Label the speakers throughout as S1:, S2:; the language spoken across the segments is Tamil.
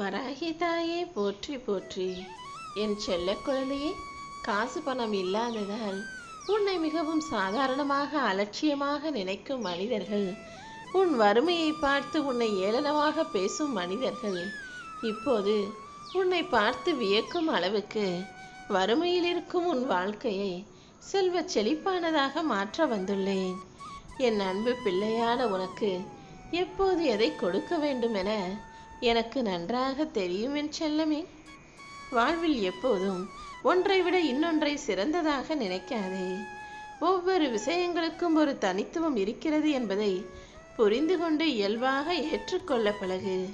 S1: வராகி தாயே போற்றி போற்றி. என் செல்ல குழந்தையே காசு பணம் இல்லாததால் உன்னை மிகவும் சாதாரணமாக அலட்சியமாக நினைக்கும் மனிதர்கள் உன் வறுமையை பார்த்து உன்னை ஏளனமாக பேசும் மனிதர்கள் இப்போது உன்னை பார்த்து வியக்கும் அளவுக்கு வறுமையில் இருக்கும் உன் வாழ்க்கையை செல்வச் செழிப்பானதாக மாற்ற வந்துள்ளேன். என் அன்பு பிள்ளையான உனக்கு எப்போது எதை கொடுக்க வேண்டும் என எனக்கு நன்றாக தெரியும் என் செல்லமே. வாழ்வில் எப்போதும் ஒன்றை விட இன்னொன்றை சிறந்ததாக நினைக்காதே. ஒவ்வொரு விஷயங்களுக்கும் ஒரு தனித்துவம் இருக்கிறது என்பதை புரிந்து கொண்டு இயல்பாக ஏற்றுக்கொள்ள பழகு.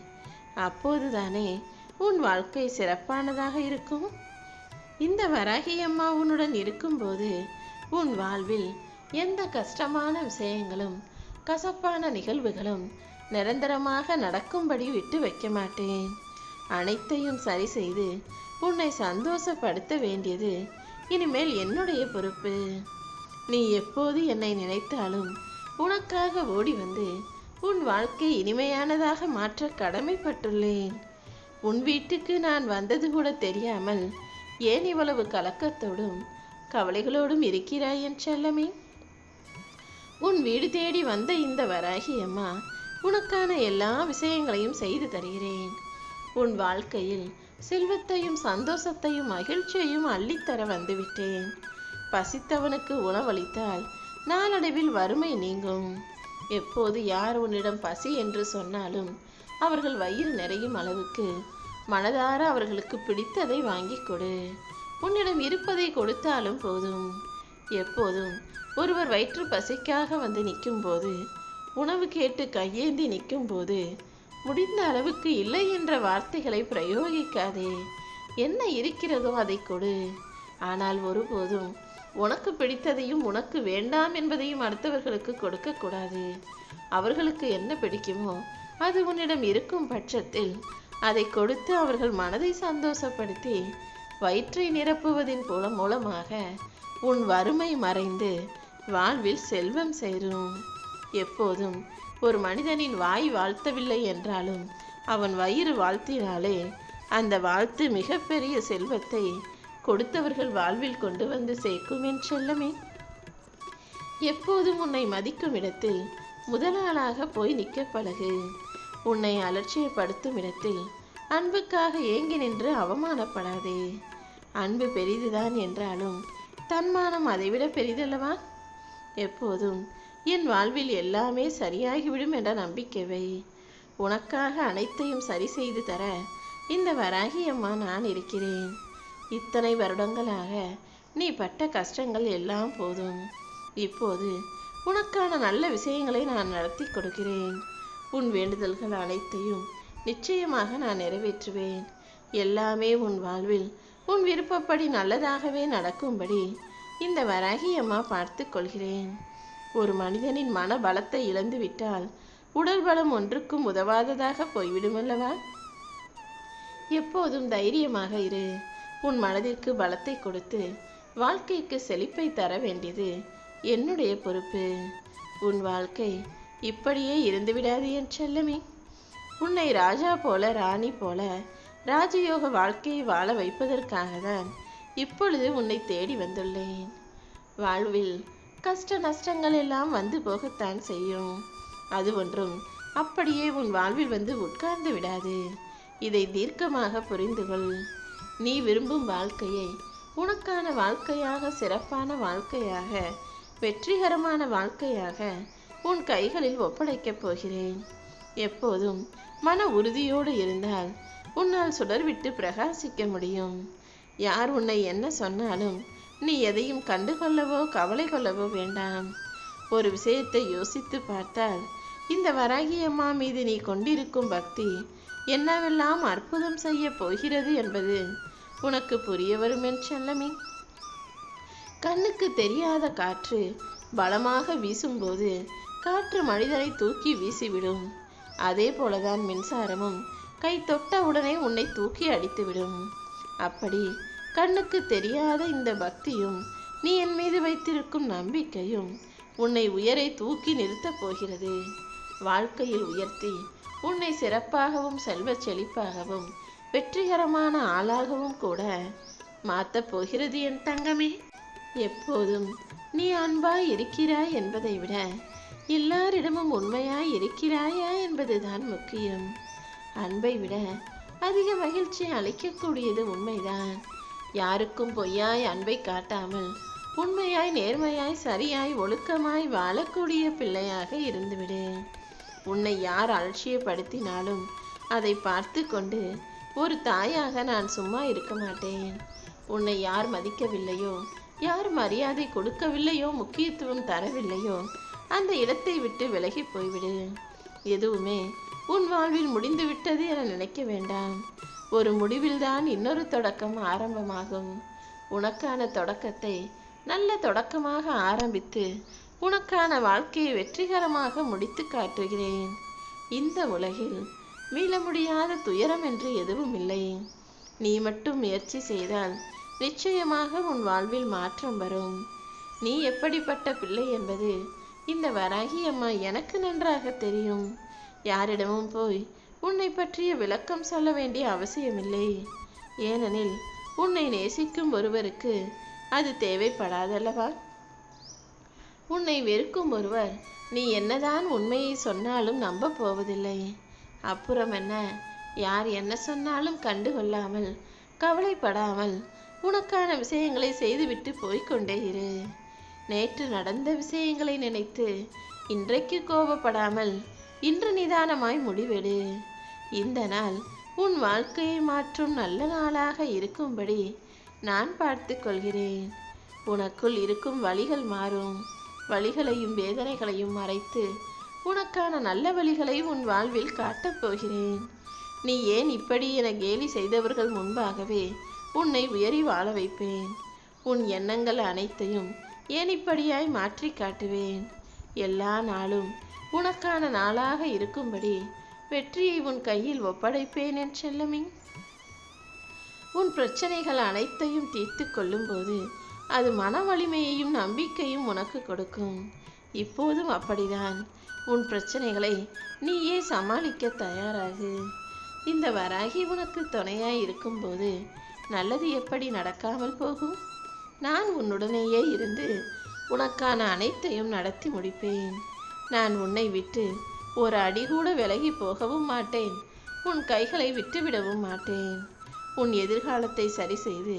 S1: அப்போதுதானே உன் வாழ்க்கை சிறப்பானதாக இருக்கும். இந்த வராகி அம்மா உன்னுடன் இருக்கும்போது உன் வாழ்வில் எந்த கஷ்டமான விஷயங்களும் கசப்பான நிகழ்வுகளும் நிரந்தரமாக நடக்கும்படி விட்டு வைக்க மாட்டேன். அனைத்தையும் சரி செய்து உன்னை சந்தோஷப்படுத்த வேண்டியது இனிமேல் என்னுடைய பொறுப்பு. நீ எப்போது என்னை நினைத்தாலும் உனக்காக ஓடி வந்து உன் வாழ்க்கை இனிமையானதாக மாற்ற கடமைப்பட்டுள்ளேன். உன் வீட்டுக்கு நான் வந்தது கூட தெரியாமல் ஏன் இவ்வளவு கலக்கத்தோடும் கவலைகளோடும் இருக்கிறாய் என் செல்லமே? உன் வீடு தேடி வந்த இந்த வராகி அம்மா உனக்கான எல்லா விஷயங்களையும் செய்து தருகிறேன். உன் வாழ்க்கையில் செல்வத்தையும் சந்தோஷத்தையும் மகிழ்ச்சியையும் அள்ளித்தர வந்துவிட்டேன். பசித்தவனுக்கு உணவளித்தால் நாளடைவில் வறுமை நீங்கும். எப்போது யார் உன்னிடம் பசி என்று சொன்னாலும் அவர்கள் வயிறு நிறையும் அளவுக்கு மனதார அவர்களுக்கு பிடித்ததை வாங்கிக் கொடு. உன்னிடம் இருப்பதை கொடுத்தாலும் போதும். எப்போதும் ஒருவர் வயிற்று பசிக்காக வந்து நிற்கும்போது உணவு கேட்டு கையேந்தி நிற்கும்போது முடிந்த அளவுக்கு இல்லை என்ற வார்த்தைகளை பிரயோகிக்காதே. என்ன இருக்கிறதோ அதை கொடு. ஆனால் ஒருபோதும் உனக்கு பிடித்ததையும் உனக்கு வேண்டாம் என்பதையும் அடுத்தவர்களுக்கு கொடுக்கக்கூடாது அவர்களுக்கு என்ன பிடிக்குமோ அது உன்னிடம் இருக்கும் பட்சத்தில் அதை கொடுத்து அவர்கள் மனதை சந்தோஷப்படுத்தி வயிற்றை நிரப்புவதின் மூலம் மூலமாக உன் வறுமை மறைந்து வாழ்வில் செல்வம் சேரும். எப்போதும் ஒரு மனிதனின் வாய் வாழ்த்தவில்லை என்றாலும் அவன் வயிறு வாழ்த்தினாலே அந்த வாழ்த்து மிகப்பெரிய செல்வத்தை கொடுத்தவர்கள் வாழ்வில் கொண்டு வந்து சேர்க்கும் என் செல்லமே. எப்போதும் உன்னை மதிக்கும் இடத்தில் முதலாளாக போய் நிற்க பழகு. உன்னை அலட்சியப்படுத்தும் இடத்தில் அன்புக்காக ஏங்கி நின்று அவமானப்படாதே. அன்பு பெரிதுதான் என்றாலும் தன்மானம் அதைவிட பெரிதல்லவா? எப்போதும் என் வாழ்வில் எல்லாமே சரியாகிவிடும் என்ற நம்பிக்கை வை உனக்காக அனைத்தையும் சரி செய்து தர இந்த வராகி அம்மா நான் இருக்கிறேன். இத்தனை வருடங்களாக நீ பட்ட கஷ்டங்கள் எல்லாம் போதும். இப்போது உனக்கான நல்ல விஷயங்களை நான் நடத்தி கொடுக்கிறேன். உன் வேண்டுதல்கள் அனைத்தையும் நிச்சயமாக நான் நிறைவேற்றுவேன். எல்லாமே உன் வாழ்வில் உன் விருப்பப்படி நல்லதாகவே நடக்கும்படி இந்த வராகி அம்மா பார்த்து கொள்கிறேன். ஒரு மனிதனின் மன பலத்தை இழந்து விட்டால் உடல் பலம் ஒன்றுக்கும் உதவாததாக போய்விடுமல்லவா எப்போதும் தைரியமாக இரு. உன் மனதிற்கு பலத்தை கொடுத்து வாழ்க்கைக்கு செழிப்பை தர வேண்டியது என்னுடைய பொறுப்பு. உன் வாழ்க்கை இப்படியே இருந்துவிடாது என் செல்லமே. உன்னை ராஜா போல ராணி போல ராஜயோக வாழ்க்கையை வாழ வைப்பதற்காக தான் இப்பொழுது உன்னை தேடி வந்துள்ளேன். வாழ்வில் கஷ்ட நஷ்டங்கள் எல்லாம் வந்து போகத்தான் செய்யும். அது ஒன்றும் அப்படியே உன் வாழ்வில் வந்து உட்கார்ந்து விடாது. இதை தீர்க்கமாக புரிந்து கொள். நீ விரும்பும் வாழ்க்கையை உனக்கான வாழ்க்கையாக சிறப்பான வாழ்க்கையாக வெற்றிகரமான வாழ்க்கையாக உன் கைகளில் ஒப்படைக்கப் போகிறேன். எப்போதும் மன உறுதியோடு இருந்தால் உன்னால் சுடர்விட்டு பிரகாசிக்க முடியும். யார் உன்னை என்ன சொன்னாலும் நீ எதையும் கண்டுகொள்ளவோ கவலை கொள்ளவோ வேண்டாம். ஒரு விஷயத்தை யோசித்து பார்த்தால் இந்த வராகி அம்மா மீது நீ கொண்டிருக்கும் பக்தி என்னவெல்லாம் அற்புதம் செய்ய போகிறது என்பது உனக்கு புரிய வரும் என் செல்லமே. கண்ணுக்கு தெரியாத காற்று பலமாக வீசும்போது காற்று மனிதனை தூக்கி வீசிவிடும். அதே போலதான் மின்சாரமும் கை தொட்ட உடனே உன்னை தூக்கி அடித்துவிடும். அப்படி கண்ணுக்கு தெரியாத இந்த பக்தியும் நீ என் மீது வைத்திருக்கும் நம்பிக்கையும் உன்னை உயரை தூக்கி நிறுத்தப் போகிறது. வாழ்க்கையில் உயர்த்தி உன்னை சிறப்பாகவும் செல்வச் செழிப்பாகவும் வெற்றிகரமான ஆளாகவும் கூட மாற்றப் போகிறது என் தங்கமே. எப்போதும் நீ அன்பாய் இருக்கிறாய் என்பதை விட எல்லாரிடமும் உண்மையாய் இருக்கிறாயா என்பதுதான் முக்கியம். அன்பை விட அதிக மகிழ்ச்சி அளிக்கக்கூடியது உண்மைதான். யாருக்கும் பொய்யாய் அன்பை காட்டாமல் உண்மையாய் நேர்மையாய் சரியாய் ஒழுக்கமாய் வாழக்கூடிய பிள்ளையாக இருந்துவிடு. உன்னை யார் அலட்சியப்படுத்தினாலும் அதை பார்த்து கொண்டு ஒரு தாயாக நான் சும்மா இருக்க மாட்டேன். உன்னை யார் மதிக்கவில்லையோ யார் மரியாதை கொடுக்கவில்லையோ முக்கியத்துவம் தரவில்லையோ அந்த இடத்தை விட்டு விலகி போய்விடு. எதுவுமே உன் வாழ்வில் முடிந்து விட்டது என நினைக்க வேண்டாம். ஒரு முடிவில்தான் இன்னொரு தொடக்கம் ஆரம்பமாகும். உனக்கான தொடக்கத்தை நல்ல தொடக்கமாக ஆரம்பித்து உனக்கான வாழ்க்கையை வெற்றிகரமாக முடித்து காட்டுகிறேன். இந்த உலகில் மீள முடியாத துயரம் என்று எதுவும் இல்லை. நீ மட்டும் முயற்சி செய்தால் நிச்சயமாக உன் வாழ்வில் மாற்றம் வரும். நீ எப்படிப்பட்ட பிள்ளை என்பது இந்த வராகி அம்மா எனக்கு நன்றாக தெரியும். யாரிடமும் போய் உன்னை பற்றிய விளக்கம் சொல்ல வேண்டிய அவசியமில்லை. ஏனெனில் உன்னை நேசிக்கும் ஒருவருக்கு அது தேவைப்படாதல்லவா? உன்னை வெறுக்கும் ஒருவர் நீ என்னதான் உண்மையை சொன்னாலும் நம்ப போவதில்லை. அப்புறம் என்ன? யார் என்ன சொன்னாலும் கண்டுகொள்ளாமல் கவலைப்படாமல் உனக்கான விஷயங்களை செய்துவிட்டு போய்க்கொண்டே இரு. நேற்று நடந்த விஷயங்களை நினைத்து இன்றைக்கு கோபப்படாமல் இன்று நிதானமாய் முடிவெடு. இந்த நாள் உன் வாழ்க்கையை மாற்றும் நல்ல நாளாக இருக்கும்படி நான் பார்த்து கொள்கிறேன். உனக்குள் இருக்கும் வழிகள் மாறும். வழிகளையும் வேதனைகளையும் மறைத்து உனக்கான நல்ல வழிகளை உன் வாழ்வில் காட்டப் போகிறேன். நீ ஏன் இப்படி என கேலி செய்தவர்கள் முன்பாகவே உன்னை உயரி வாழ வைப்பேன். உன் எண்ணங்கள் அனைத்தையும் ஏன் இப்படியாய் மாற்றி காட்டுவேன்? எல்லா நாளும் உனக்கான நாளாக இருக்கும்படி வெற்றியை உன் கையில் ஒப்படைப்பேன் என் செல்லமி. உன் பிரச்சனைகள் அனைத்தையும் தீர்த்து கொள்ளும்போது அது மன வலிமையையும் நம்பிக்கையும் உனக்கு கொடுக்கும். இப்போதும் அப்படிதான். உன் பிரச்சனைகளை நீயே சமாளிக்க தயாராகு. இந்த வராகி உனக்கு துணையாய் இருக்கும்போது நல்லது எப்படி நடக்காமல் போகும்? நான் உன்னுடனேயே இருந்து உனக்கான அனைத்தையும் நடத்தி முடிப்பேன். நான் உன்னை விட்டு ஒரு அடி கூட விலகி போகவும் மாட்டேன். உன் கைகளை விட்டுவிடவும் மாட்டேன். உன் எதிர்காலத்தை சரி செய்து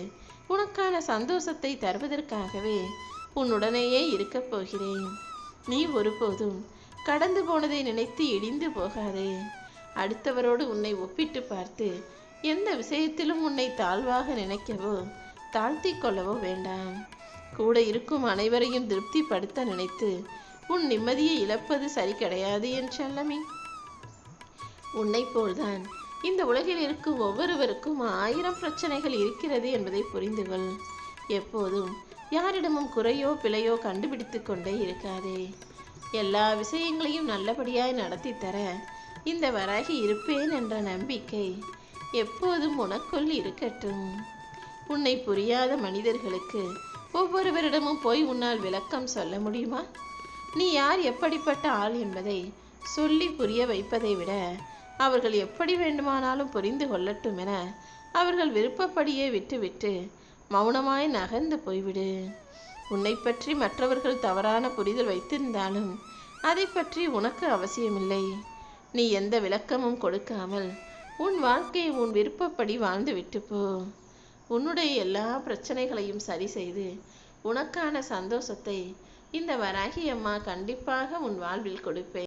S1: உனக்கான சந்தோஷத்தை தருவதற்காகவே உன்னுடனேயே இருக்கப் போகிறேன். நீ ஒருபோதும் கடந்து போனதை நினைத்து இடிந்து போகாதே. அடுத்தவரோடு உன்னை ஒப்பிட்டு பார்த்து எந்த விஷயத்திலும் உன்னை தாழ்வாக நினைக்கவோ தாழ்த்தி கொள்ளவோ வேண்டாம். கூட இருக்கும் அனைவரையும் திருப்திப்படுத்த நினைத்து உன் நிம்மதியை இழப்பது சரி கிடையாது என் செல்லமே. உன்னை போல்தான் இந்த உலகில் இருக்கும் ஒவ்வொருவருக்கும் ஆயிரம் பிரச்சனைகள் இருக்கிறது என்பதை புரிந்து கொள் எப்போதும் யாரிடமும் குறையோ பிழையோ கண்டுபிடித்து கொண்டே இருக்காதே. எல்லா விஷயங்களையும் நல்லபடியாய் நடத்தி தர இந்த வராகி இருப்பேன் என்ற நம்பிக்கை எப்போதும் உனக்குள் இருக்கட்டும். உன்னை புரியாத மனிதர்களுக்கு ஒவ்வொருவரிடமும் போய் உன்னால் விளக்கம் சொல்ல முடியுமா? நீ யார் எப்படிப்பட்ட ஆள் என்பதை சொல்லி புரிய வைப்பதை விட அவர்கள் எப்படி வேண்டுமானாலும் புரிந்து கொள்ளட்டும் என அவர்கள் விருப்பப்படியே விட்டுவிட்டு மௌனமாய் நகர்ந்து போய்விடு. உன்னை பற்றி மற்றவர்கள் தவறான புரிதல் வைத்திருந்தாலும் அதை பற்றி உனக்கு அவசியமில்லை. நீ எந்த விளக்கமும் கொடுக்காமல் உன் வாழ்க்கையை உன் விருப்பப்படி வாழ்ந்து விட்டு போ. உன்னுடைய எல்லா பிரச்சனைகளையும் சரி செய்து உனக்கான சந்தோஷத்தை இந்த வராகி அம்மா கண்டிப்பாக உன் வாழ்வில் கொடுப்பேன்.